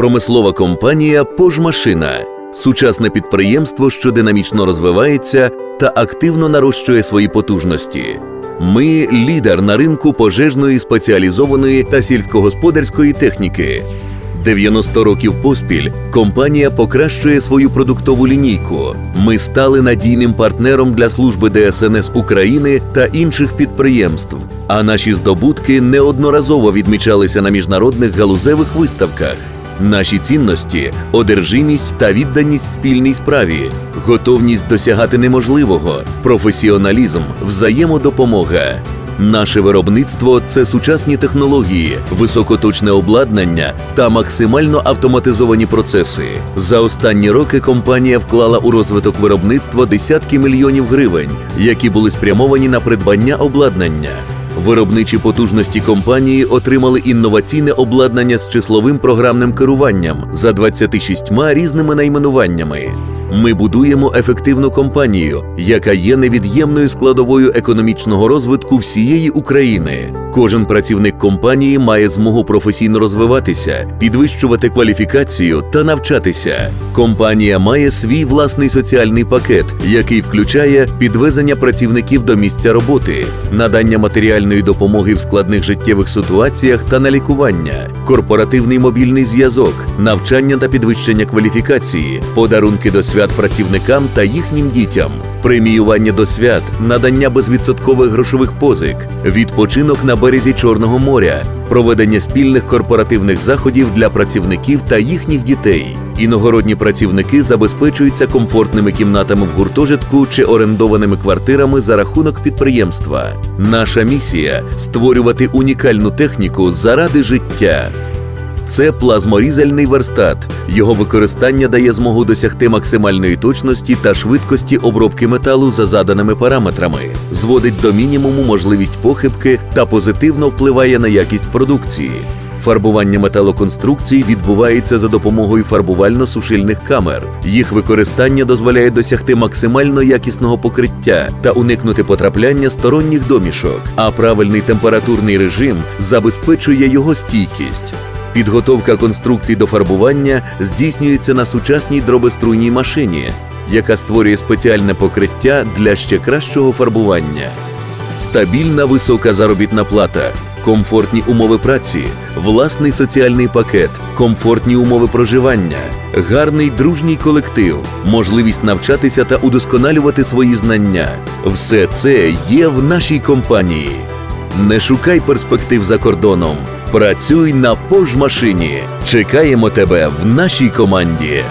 Промислова компанія Пожмашина сучасне підприємство, що динамічно розвивається та активно нарощує свої потужності. Ми лідер на ринку пожежної спеціалізованої та сільськогосподарської техніки. 90 років поспіль компанія покращує свою продуктову лінійку. Ми стали надійним партнером для служби ДСНС України та інших підприємств. А наші здобутки неодноразово відмічалися на міжнародних галузевих виставках. Наші цінності одержимість та відданість спільній справі, готовність досягати неможливого, професіоналізм, взаємодопомога. Наше виробництво це сучасні технології, високоточне обладнання та максимально автоматизовані процеси. За останні роки компанія вклала у розвиток виробництва десятки мільйонів гривень, які були спрямовані на придбання обладнання. Виробничі потужності компанії отримали інноваційне обладнання з числовим програмним керуванням за 26 різними найменуваннями. Ми будуємо ефективну компанію, яка є невід'ємною складовою економічного розвитку всієї України. Кожен працівник компанії має змогу професійно розвиватися, підвищувати кваліфікацію та навчатися. Компанія має свій власний соціальний пакет, який включає підвезення працівників до місця роботи, надання матеріальної допомоги в складних життєвих ситуаціях та на лікування, корпоративний мобільний зв'язок, навчання та підвищення кваліфікації, подарунки до свят працівникам та їхнім дітям, преміювання до свят, надання безвідсоткових грошових позик, відпочинок на березі Чорного моря, проведення спільних корпоративних заходів для працівників та їхніх дітей. Іногородні працівники забезпечуються комфортними кімнатами в гуртожитку чи орендованими квартирами за рахунок підприємства. Наша місія створювати унікальну техніку заради життя. Це плазморізальний верстат. Його використання дає змогу досягти максимальної точності та швидкості обробки металу за заданими параметрами, зводить до мінімуму можливість похибки та позитивно впливає на якість продукції. Фарбування металоконструкцій відбувається за допомогою фарбувально-сушильних камер. Їх використання дозволяє досягти максимально якісного покриття та уникнути потрапляння сторонніх домішок, а правильний температурний режим забезпечує його стійкість. Підготовка конструкцій до фарбування здійснюється на сучасній дробеструйній машині, яка створює спеціальне покриття для ще кращого фарбування. Стабільна висока заробітна плата, комфортні умови праці, власний соціальний пакет, комфортні умови проживання, гарний дружній колектив, можливість навчатися та удосконалювати свої знання. Все це є в нашій компанії. Не шукай перспектив за кордоном. Працюй на пожмашині. Чекаємо тебе в нашій команді.